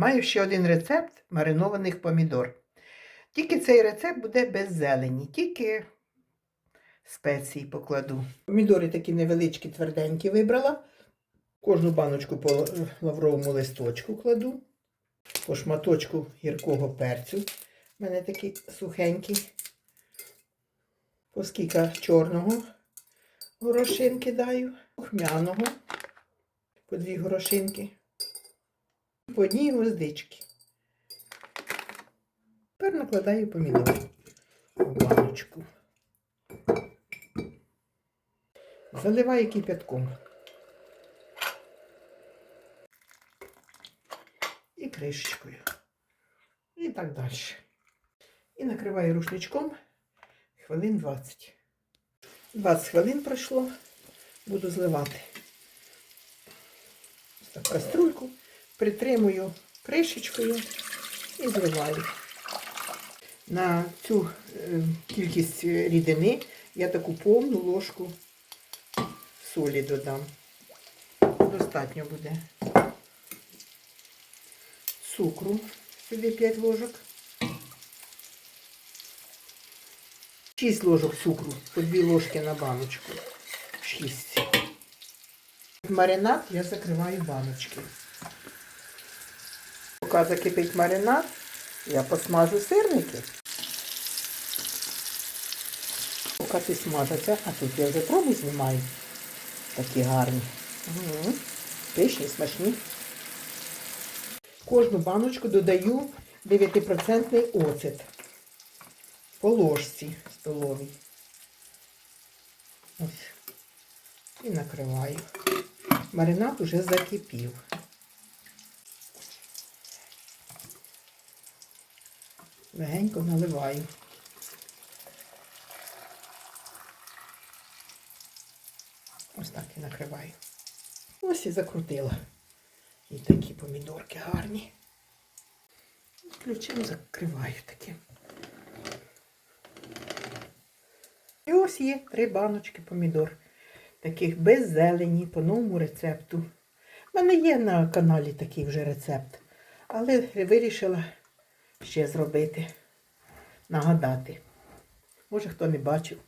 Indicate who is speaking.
Speaker 1: Маю ще один рецепт маринованих помідор. Тільки цей рецепт буде без зелені, тільки спеції покладу. Помідори такі невеличкі, тверденькі вибрала. Кожну баночку по лавровому листочку кладу. По шматочку гіркого перцю. У мене такий сухенький. По скільки чорного горошин кидаю, хмяного, по дві горошинки, по одній гвоздички. Тепер накладаю помідори в баночку. Заливаю кипятком. І кришечкою. І так далі. І накриваю рушничком хвилин 20. 20 хвилин пройшло, буду зливати. Ось так каструльку, притримую кришечкою і зливаю. На цю е, кількість рідини я таку повну ложку солі додам. Достатньо буде. Цукру, сюди 5 ложок. 6 ложок цукру, по 2 ложки на баночку. 6. Маринад я закриваю баночки. Поки закипить маринад, я посмажу сирники. Поки ці смажаться, а тут я вже пробу знімаю. Такі гарні. Угу. Пишні, смачні. Кожну баночку додаю 9% оцет по ложці столовій. Ось. І накриваю. Маринад уже закипів. Легенько наливаю. Ось так і накриваю. Ось і закрутила. І такі помідорки гарні. Ключем закриваю таким. І ось є три баночки помідор. Таких без зелені, по новому рецепту. У мене є на каналі такий вже рецепт. Але вирішила ще зробити, нагадати. Може, хто не бачив.